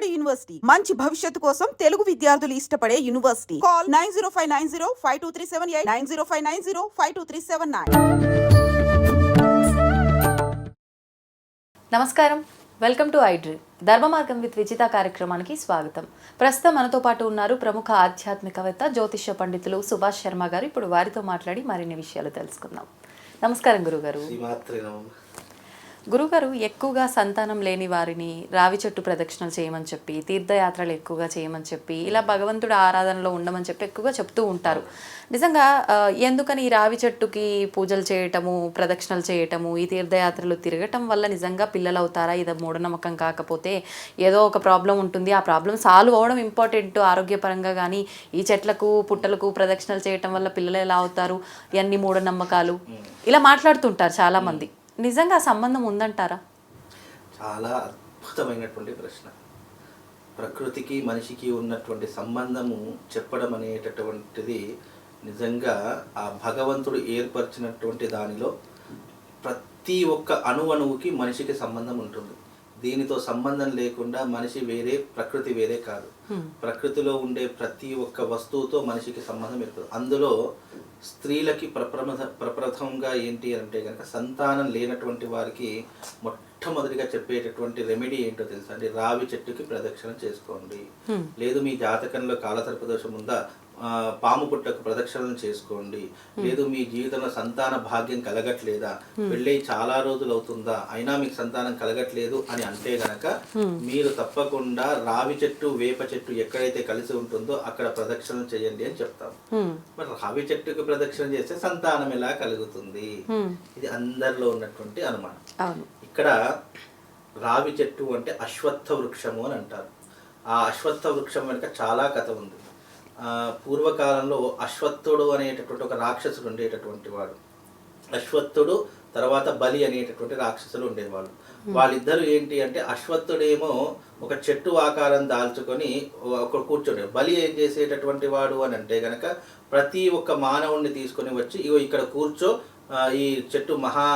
Vijayawada university. మంచి భవిష్యత్తు కోసం తెలుగు విద్యార్థులు ఇష్టపడే university. Call nine zero five nine zero five two three seven eight nine zero five nine zero five two three seven nine. నమస్కారం. Welcome to ఐడ్రీ ధర్మ మార్గం విత్ విజిత కార్యక్రమానికి స్వాగతం. ప్రస్తుతం మనతో పాటు ఉన్నారు ప్రముఖ ఆధ్యాత్మికవేత్త జ్యోతిష్య పండితులు సుభాష్ శర్మ గారు. ఇప్పుడు వారితో మాట్లాడి మరిన్ని విషయాలు తెలుసుకుందాం. నమస్కారం గురుగారు. గురుగారు ఎక్కువగా సంతానం లేని వారిని రావి చెట్టు ప్రదక్షిణలు చేయమని చెప్పి తీర్థయాత్రలు ఎక్కువగా చేయమని చెప్పి ఇలా భగవంతుడి ఆరాధనలో ఉండమని చెప్పి ఎక్కువగా చెప్తూ ఉంటారు. నిజంగా ఎందుకని ఈ రావి చెట్టుకి పూజలు చేయటము ప్రదక్షిణలు చేయటము ఈ తీర్థయాత్రలు తిరగటం వల్ల నిజంగా పిల్లలు అవుతారా ఇది మూఢనమ్మకం కాకపోతే ఏదో ఒక ప్రాబ్లం ఉంటుంది. ఆ ప్రాబ్లం సాల్వ్ అవ్వడం ఇంపార్టెంట్. ఆరోగ్యపరంగా కానీ ఈ చెట్లకు పుట్టలకు ప్రదక్షిణలు చేయటం వల్ల పిల్లలు ఎలా అవుతారు? ఇవన్నీ మూఢనమ్మకాలు. ఇలా మాట్లాడుతుంటారు చాలా మంది నిజంగా సంబంధం ఉందంటారా? చాలా అద్భుతమైనటువంటి ప్రశ్న. ప్రకృతికి మనిషికి ఉన్నటువంటి సంబంధము చెప్పడం అనేటటువంటిది నిజంగా ఆ భగవంతుడు ఏర్పరిచినటువంటి దానిలో ప్రతి ఒక్క అణువణువుకి మనిషికి సంబంధం ఉంటుంది. దీనితో సంబంధం లేకుండా మనిషి వేరే ప్రకృతి వేరే కాదు. ప్రకృతిలో ఉండే ప్రతి ఒక్క వస్తువుతో మనిషికి సంబంధం ఏర్పడుతుంది అందులో స్త్రీలకి ప్రప్రమథ ప్రప్రథమంగా ఏంటి అంటే కనుక సంతానం లేనటువంటి వారికి మొట్టమొదటిగా చెప్పేటటువంటి రెమెడీ ఏంటో తెలుసా? అండి రావి చెట్టుకి ప్రదక్షిణ చేసుకోండి. లేదు మీ జాతకంలో కాలసర్ప దోషం ఉందా? పాము పుట్టకు ప్రదక్షిణలు చేసుకోండి. లేదు మీ జీవితంలో సంతాన భాగ్యం కలగట్లేదా? పెళ్ళై చాలా రోజులు అవుతుందా? అయినా మీకు సంతానం కలగట్లేదు అని అంటే గనక మీరు తప్పకుండా రావి చెట్టు వేప చెట్టు ఎక్కడైతే కలిసి ఉంటుందో అక్కడ ప్రదక్షిణ చేయండి అని చెప్తాం. మరి రావి చెట్టుకు ప్రదక్షిణ చేస్తే సంతానం ఎలా కలుగుతుంది. ఇది అందరిలో ఉన్నటువంటి అనుమానం. ఇక్కడ రావి చెట్టు అంటే అశ్వత్థ వృక్షము అని అంటారు. ఆ అశ్వత్థ వృక్షం వెనుక చాలా కథ ఉంది. పూర్వకాలంలో అశ్వత్థుడు అనేటటువంటి ఒక రాక్షసుడు ఉండేటటువంటి వాడు. అశ్వత్థుడు తర్వాత బలి అనేటటువంటి రాక్షసులు ఉండేవాళ్ళు. వాళ్ళిద్దరూ ఏంటి అంటే అశ్వత్థుడేమో ఒక చెట్టు ఆకారం దాల్చుకొని ఒక కూర్చోడే. బలి ఏం చేసేటటువంటి వాడు అని అంటే గనక ప్రతి ఒక్క మానవుణ్ణి తీసుకొని వచ్చి ఇగో ఇక్కడ కూర్చో ఈ చెట్టు మహా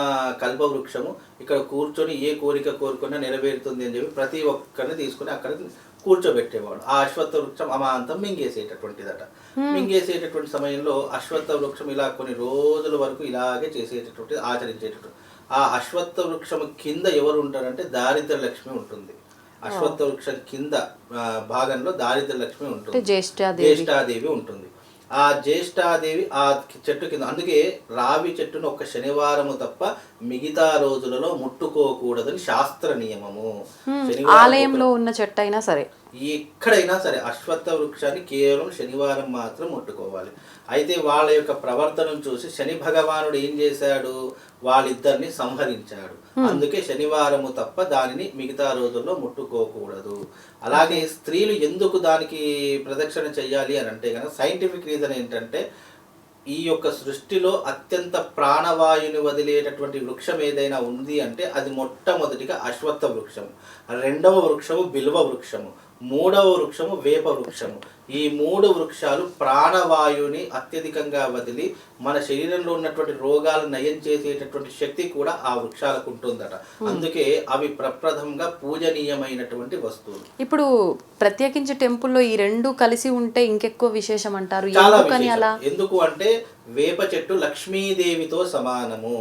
కల్ప వృక్షము ఇక్కడ కూర్చొని ఏ కోరిక కోరుకున్నా నెరవేరుతుంది అని చెప్పి ప్రతి ఒక్కరిని తీసుకొని అక్కడ కూర్చోబెట్టేవాడు. ఆ అశ్వత్థ వృక్షం అమాంతం మింగేసేటటువంటిదట. మింగేసేటటువంటి సమయంలో అశ్వత్థ వృక్షం ఇలా కొన్ని రోజుల వరకు ఇలాగే చేసేటటువంటి ఆచరించేటటువంటి ఆ అశ్వత్థ వృక్షం కింద ఎవరు ఉంటారంటే దారిద్ర లక్ష్మి ఉంటుంది. అశ్వత్థ వృక్షం కింద భాగంలో దారిద్ర లక్ష్మి ఉంటుంది జ్యేష్ఠాదేవి ఉంటుంది. ఆ జ్యేష్ఠాదేవి ఆ చెట్టు కింద అందుకే రావి చెట్టును ఒక శనివారము తప్ప మిగతా రోజులలో ముట్టుకోకూడదని శాస్త్ర నియమము. ఆలయంలో ఉన్న చెట్టు అయినా సరే. ఎక్కడైనా సరే అశ్వత్థ వృక్షాన్ని కేవలం శనివారం మాత్రం ముట్టుకోవాలి. అయితే వాళ్ళ యొక్క ప్రవర్తనను చూసి శని భగవానుడు ఏం చేశాడు? వాళ్ళిద్దరిని సంహరించాడు. అందుకే శనివారము తప్ప దానిని మిగతా రోజుల్లో ముట్టుకోకూడదు. అలాగే స్త్రీలు ఎందుకు దానికి ప్రదక్షిణ చెయ్యాలి అని అంటే కనుక సైంటిఫిక్ రీజన్ ఏంటంటే ఈ యొక్క సృష్టిలో అత్యంత ప్రాణవాయుని వదిలేటటువంటి వృక్షం ఏదైనా ఉంది అంటే అది మొట్టమొదటిగా అశ్వత్థ వృక్షము రెండవ వృక్షము బిల్వ వృక్షము. మూడవ వృక్షము వేప వృక్షము. ఈ మూడు వృక్షాలు ప్రాణవాయుని అత్యధికంగా వదిలి మన శరీరంలో ఉన్నటువంటి రోగాలు నయం చేసేటటువంటి శక్తి కూడా ఆ వృక్షాలకు ఉంటుందట. అందుకే అవి ప్రప్రథంగా పూజనీయమైనటువంటి వస్తువులు. ఇప్పుడు ప్రత్యేకించి టెంపుల్లో ఈ రెండు కలిసి ఉంటే ఇంకెక్కువ విశేషం అంటారు? ఎందుకు అంటే వేప చెట్టు లక్ష్మీదేవితో సమానము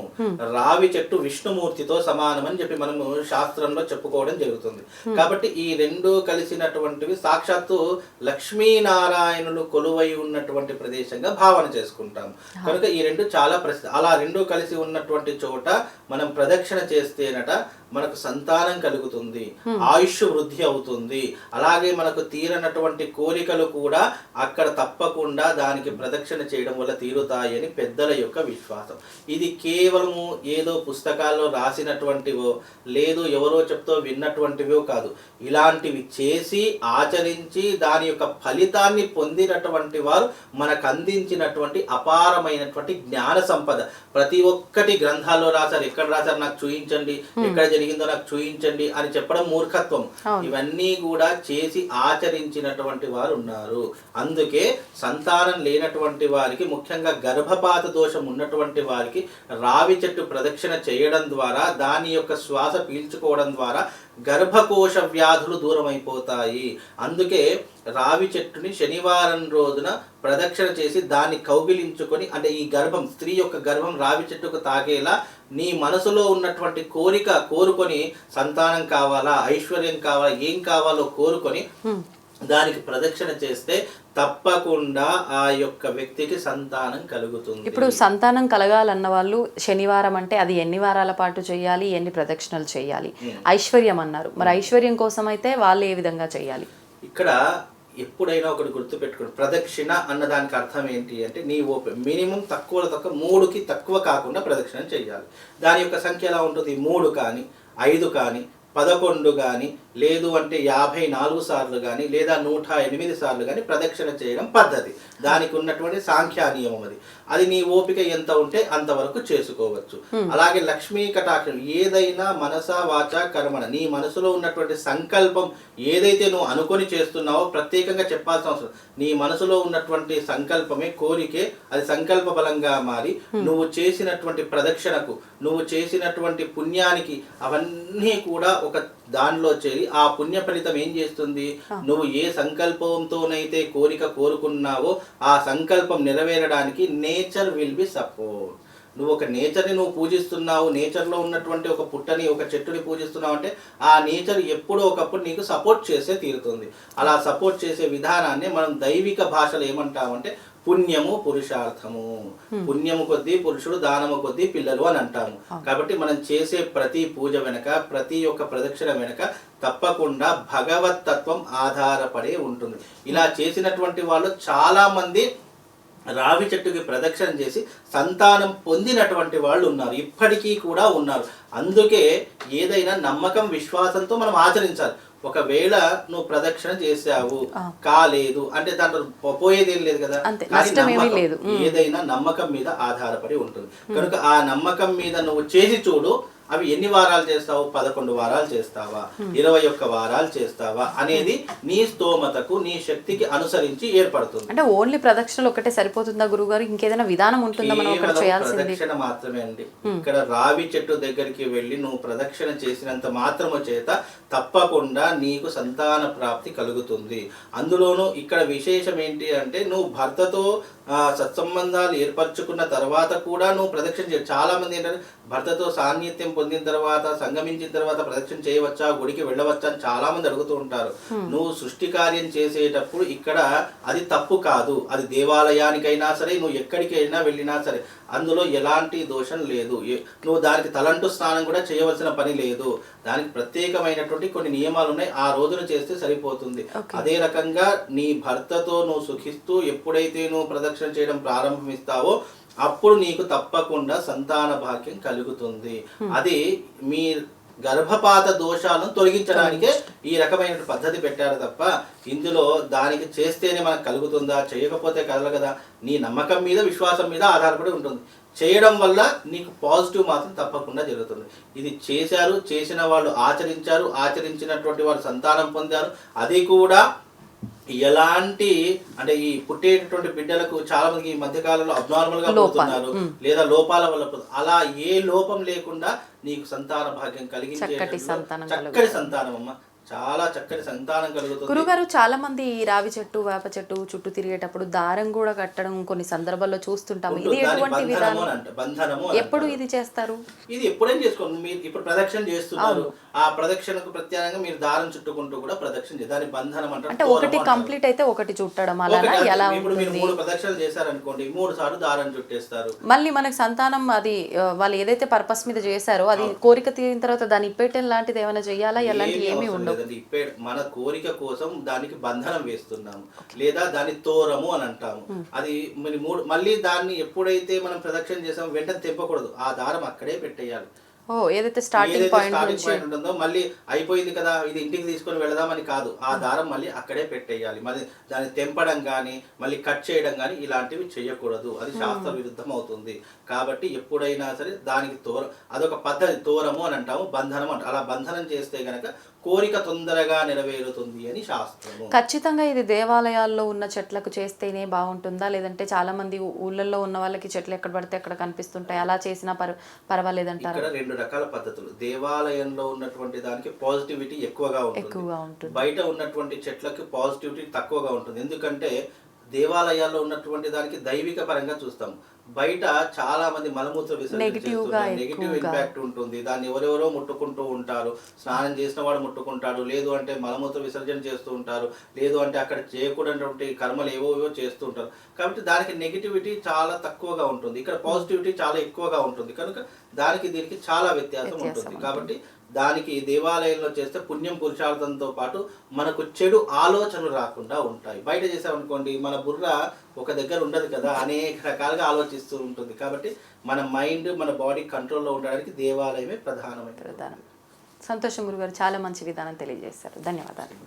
రావి చెట్టు విష్ణుమూర్తితో సమానం అని చెప్పి మనము శాస్త్రంలో చెప్పుకోవడం జరుగుతుంది. కాబట్టి ఈ రెండు కలిసినటువంటివి సాక్షాత్తు లక్ష్మీనారాయణులు కొలువై ఉన్నటువంటి ప్రదేశంగా భావన చేసుకుంటాం. కనుక ఈ రెండు చాలా ప్రసిద్ధి అలా రెండు కలిసి ఉన్నటువంటి చోట మనం ప్రదక్షిణ చేస్తేనట మనకు సంతానం కలుగుతుంది ఆయుష్ వృద్ధి అవుతుంది. అలాగే మనకు తీరనటువంటి కోరికలు కూడా అక్కడ తప్పకుండా దానికి ప్రదక్షిణ చేయడం వల్ల తీరుతాయని పెద్దల యొక్క విశ్వాసం. ఇది కేవలము ఏదో పుస్తకాల్లో రాసినటువంటివో లేదు ఎవరో చెప్తో విన్నటువంటివో కాదు. ఇలాంటివి చేసి ఆచరించి దాని యొక్క ఫలితాన్ని పొందినటువంటి వారు మనకు అందించినటువంటి అపారమైనటువంటి జ్ఞాన సంపద. ప్రతి ఒక్కటి గ్రంథాల్లో రాశారు. ఎక్కడ రాశారు? నాకు చూపించండి ఎక్కడ జరిగిందో నాకు చూయించండి అని చెప్పడం మూర్ఖత్వం. ఇవన్నీ కూడా చేసి ఆచరించినటువంటి వారు ఉన్నారు అందుకే సంతానం లేనటువంటి వారికి ముఖ్యంగా గర్భపాత దోషం ఉన్నటువంటి వారికి రావి చెట్టు ప్రదక్షిణ చేయడం ద్వారా దాని యొక్క శ్వాస పీల్చుకోవడం ద్వారా గర్భకోశ వ్యాధులు దూరమైపోతాయి. అందుకే రావి చెట్టుని శనివారం రోజున ప్రదక్షిణ చేసి దాన్ని కౌగిలించుకొని అంటే ఈ గర్భం స్త్రీ యొక్క గర్భం రావి చెట్టుకు తాకేలా నీ మనసులో ఉన్నటువంటి కోరిక కోరుకొని సంతానం కావాలా ఐశ్వర్యం కావాలా ఏం కావాలో కోరుకొని దానికి ప్రదక్షిణ చేస్తే తప్పకుండా ఆ యొక్క వ్యక్తికి సంతానం కలుగుతుంది. ఇప్పుడు సంతానం కలగాలన్న వాళ్ళు శనివారం అంటే అది ఎన్ని వారాల పాటు చేయాలి ఎన్ని ప్రదక్షిణలు చేయాలి? ఐశ్వర్యం అన్నారు. మరి ఐశ్వర్యం కోసం అయితే వాళ్ళు ఏ విధంగా చేయాలి? ఇక్కడ ఎప్పుడైనా ఒకటి గుర్తుపెట్టుకోండి. ప్రదక్షిణ అన్న దానికి అర్థం ఏంటి అంటే నీ ఓపెన్ మినిమం తక్కువ తక్కువ మూడుకి తక్కువ కాకుండా ప్రదక్షిణ చేయాలి. దాని యొక్క సంఖ్య ఎలా ఉంటుంది? మూడు కానీ ఐదు కానీ పదకొండు కానీ లేదు అంటే యాభై నాలుగు సార్లు కానీ లేదా నూట ఎనిమిది సార్లు కానీ ప్రదక్షిణ చేయడం పద్ధతి. దానికి ఉన్నటువంటి సాంఖ్యా నియమం అది. అది నీ ఓపిక ఎంత ఉంటే అంతవరకు చేసుకోవచ్చు. అలాగే లక్ష్మీ కటాక్షం ఏదైనా మనస వాచ కర్మణ నీ మనసులో ఉన్నటువంటి సంకల్పం ఏదైతే నువ్వు అనుకొని చేస్తున్నావో ప్రత్యేకంగా చెప్పాల్సిన అవసరం నీ మనసులో ఉన్నటువంటి సంకల్పమే కోరికే అది సంకల్ప బలంగా మారి నువ్వు చేసినటువంటి ప్రదక్షిణకు నువ్వు చేసినటువంటి పుణ్యానికి అవన్నీ కూడా ఒక దానిలో చేరి ఆ పుణ్య ఫలితం ఏం చేస్తుంది? నువ్వు ఏ సంకల్పంతోనైతే కోరిక కోరుకున్నావో ఆ సంకల్పం నెరవేరడానికి నేచర్ విల్ బి సపోర్ట్. నువ్వు ఒక నేచర్ని నువ్వు పూజిస్తున్నావు నేచర్లో ఉన్నటువంటి ఒక పుట్టని ఒక చెట్టుని పూజిస్తున్నావు అంటే ఆ నేచర్ ఎప్పుడో ఒకప్పుడు నీకు సపోర్ట్ చేసే తీరుతుంది. అలా సపోర్ట్ చేసే విధానాన్ని మనం దైవిక భాషలో ఏమంటామంటే పుణ్యము పురుషార్థము. పుణ్యము కొద్దీ పురుషుడు దానము కొద్దీ పిల్లలు అని అంటాము. కాబట్టి మనం చేసే ప్రతి పూజ వెనక ప్రతి ఒక్క ప్రదక్షిణ వెనక తప్పకుండా భగవత్ తత్వం ఆధారపడి ఉంటుంది. ఇలా చేసినటువంటి వాళ్ళు చాలా మంది రావి చెట్టుకి ప్రదక్షిణ చేసి సంతానం పొందినటువంటి వాళ్ళు ఉన్నారు. ఇప్పటికీ కూడా ఉన్నారు. అందుకే ఏదైనా నమ్మకం విశ్వాసంతో మనం ఆచరించాలి. ఒకవేళ నువ్వు ప్రదక్షిణ చేసావు కాలేదు అంటే దాంట్లో పోయేదేం లేదు కదా. ఏదైనా నమ్మకం మీద ఆధారపడి ఉంటుంది. కనుక ఆ నమ్మకం మీద నువ్వు చేసి చూడు అవి ఎన్ని వారాలు చేస్తావు? పదకొండు వారాలు చేస్తావా? ఇరవై ఒక్క వారాలు చేస్తావా? అనేది నీ స్తోమతకు నీ శక్తికి అనుసరించి ఏర్పడుతుంది. అంటే ఓన్లీ ప్రదక్షిణలు ఒకటే సరిపోతుందా గురుగారు ఇంకేదైనా విధానం ఉంటుందా మనం చేయాల్సింది? ప్రదక్షిణ మాత్రమే అండి. ఇక్కడ రావి చెట్టు దగ్గరికి వెళ్ళి నువ్వు ప్రదక్షిణ చేసినంత మాత్రము చేత తప్పకుండా నీకు సంతాన ప్రాప్తి కలుగుతుంది. అందులోనూ ఇక్కడ విశేషం ఏంటి అంటే నువ్వు భర్తతో సత్సంబంధాలు ఏర్పరచుకున్న తర్వాత కూడా నువ్వు ప్రదక్షిణ చాలా మంది ఏంటంటే భర్తతో సాన్నిధ్యం పొందిన తర్వాత సంగమించిన తర్వాత ప్రదక్షిణ చేయవచ్చా గుడికి వెళ్ళవచ్చా అని చాలా మంది అడుగుతూ ఉంటారు. నువ్వు సృష్టి కార్యం చేసేటప్పుడు ఇక్కడ అది తప్పు కాదు. అది దేవాలయానికైనా సరే నువ్వు ఎక్కడికైనా వెళ్ళినా సరే అందులో ఎలాంటి దోషం లేదు. నువ్వు దానికి తలంటు స్నానం కూడా చేయవలసిన పని లేదు. దానికి ప్రత్యేకమైనటువంటి కొన్ని నియమాలు ఉన్నాయి. ఆ రోజున చేస్తే సరిపోతుంది. అదే రకంగా నీ భర్తతో నువ్వు సుఖిస్తూ ఎప్పుడైతే నువ్వు ప్రదక్షిణ చేయడం ప్రారంభిస్తావో అప్పుడు నీకు తప్పకుండా సంతాన భాగ్యం కలుగుతుంది. అది మీ గర్భపాత దోషాలను తొలగించడానికే ఈ రకమైన పద్ధతి పెట్టారు తప్ప ఇందులో దానికి చేస్తేనే మనకు కలుగుతుందా? చేయకపోతే కలగదా నీ నమ్మకం మీద విశ్వాసం మీద ఆధారపడి ఉంటుంది. చేయడం వల్ల నీకు పాజిటివ్ మాత్రం తప్పకుండా జరుగుతుంది. ఇది చేశారు చేసిన వాళ్ళు ఆచరించారు ఆచరించినటువంటి వారు సంతానం పొందారు. అది కూడా ఎలాంటి అంటే ఈ పుట్టేటటువంటి బిడ్డలకు చాలా మందికి ఈ మధ్య కాలంలో అబ్నార్మల్గా పుడుతున్నారు మ్. లేదా లోపాల వల్ల అలా ఏ లోపం లేకుండా నీకు సంతాన భాగ్యం కలిగించే చక్కటి. సంతానం అమ్మ చాలా చక్కటి సంతానం కలుగుతుంది. గురుగారు చాలా మంది ఈ రావి చెట్టు వేప చెట్టు చుట్టూ తిరిగేటప్పుడు దారం కూడా కట్టడం కొన్ని సందర్భాల్లో చూస్తుంటాము. ఇది ఎటువంటి విధానం? బంధనము ఎప్పుడు. ఇది చేస్తారు? ఇది ఎప్పుడైనా చేసుకోండి. మీరు ఇప్పుడు ప్రదక్షిణ చేస్తున్నారు. ఆ ప్రదక్షిణకు ప్రత్యేకంగా మీరు దారం చుట్టుకుంటూ కూడా ప్రదక్షిణ దాని బంధనం అంటారు అంటే ఒకటి. కంప్లీట్ అయితే ఒకటి చుట్టడం అలానా? ఎలా ఇప్పుడు మీరు మూడు ప్రదక్షిణలు చేశారనుకోండి మూడు సార్లు దారం చుట్టేస్తారు. మళ్ళీ మనకి సంతానం అది వాళ్ళు ఏదైతే పర్పస్ మీద చేశారో అది కోరిక తీరిన తర్వాత దాన్ని ఇప్పేయటం లాంటిది ఏమైనా చేయాలా? ఎలాంటి ఏమీ ఉండవు. ఇప్పే మన కోరిక కోసం దానికి బంధనం వేస్తున్నాము. లేదా దాన్ని తోరము అని అంటాము. అది మరి మూడు మళ్ళీ దాన్ని ఎప్పుడైతే మనం ప్రదక్షిణ చేసామో వెంటనే తెంపకూడదు. ఆ దారం అక్కడే పెట్టేయాలి. ఓ ఏదైతే స్టార్టింగ్ పాయింట్ ఉంటుందో మళ్ళీ అయిపోయింది కదా ఇది ఇంటికి తీసుకొని వెళదామని కాదు. ఆ దారం మళ్ళీ అక్కడే పెట్టేయాలి. మరి దాన్ని తెంపడం కానీ మళ్ళీ కట్ చేయడం కానీ ఇలాంటివి చేయకూడదు. అది శాస్త్ర విరుద్ధం అవుతుంది కాబట్టి ఎప్పుడైనా సరే దానికి తోర అదొక పద్ధతి తోరము అని అంటాము బంధనం అంట అలా బంధనం చేస్తే గనక కోరిక తొందరగా నెరవేరుతుంది అని శాస్త్రము. ఖచ్చితంగా ఇది దేవాలయాల్లో ఉన్న చెట్లకు చేస్తేనే బాగుంటుందా? లేదంటే చాలా మంది ఊళ్ళల్లో ఉన్న వాళ్ళకి చెట్లు ఎక్కడ పడితే అక్కడ కనిపిస్తుంటాయి. అలా చేసినా పర్ పర్వాలేదంటారు ఇక్కడ రెండు రకాల పద్ధతులు. దేవాలయంలో ఉన్నటువంటి దానికి పాజిటివిటీ ఎక్కువగా ఉంటుంది. ఎక్కువగా ఉంటుంది. బయట ఉన్నటువంటి చెట్లకి పాజిటివిటీ తక్కువగా ఉంటుంది. ఎందుకంటే దేవాలయాల్లో ఉన్నటువంటి దానికి దైవిక పరంగా చూస్తాం బయట చాలా మంది మలమూత్ర విసర్జన నెగిటివ్. ఇంపాక్ట్ ఉంటుంది. దాన్ని ఎవరెవరో ముట్టుకుంటూ ఉంటారు. స్నానం చేసిన వాడు ముట్టుకుంటాడు. లేదు అంటే మలమూత్ర విసర్జన చేస్తూ ఉంటారు. లేదు అంటే అక్కడ చేయకూడనటువంటి కర్మలు ఏవో చేస్తూ ఉంటారు. కాబట్టి దానికి నెగిటివిటీ చాలా తక్కువగా ఉంటుంది. ఇక్కడ పాజిటివిటీ చాలా ఎక్కువగా ఉంటుంది. కనుక దానికి దీనికి చాలా వ్యత్యాసం ఉంటుంది. కాబట్టి దానికి దేవాలయంలో చేస్తే పుణ్యం పురుషార్థంతో పాటు మనకు చెడు ఆలోచనలు రాకుండా ఉంటాయి. బయట చేసామనుకోండి మన బుర్ర ఒక దగ్గర ఉండదు కదా అనేక రకాలుగా ఆలోచిస్తూ ఉంటుంది. కాబట్టి మన మైండ్ మన బాడీ కంట్రోల్లో ఉండడానికి దేవాలయమే ప్రధానమైన ప్రధానం. సంతోషం గురుగారు చాలా మంచి విధానం తెలియజేశారు. ధన్యవాదాలు.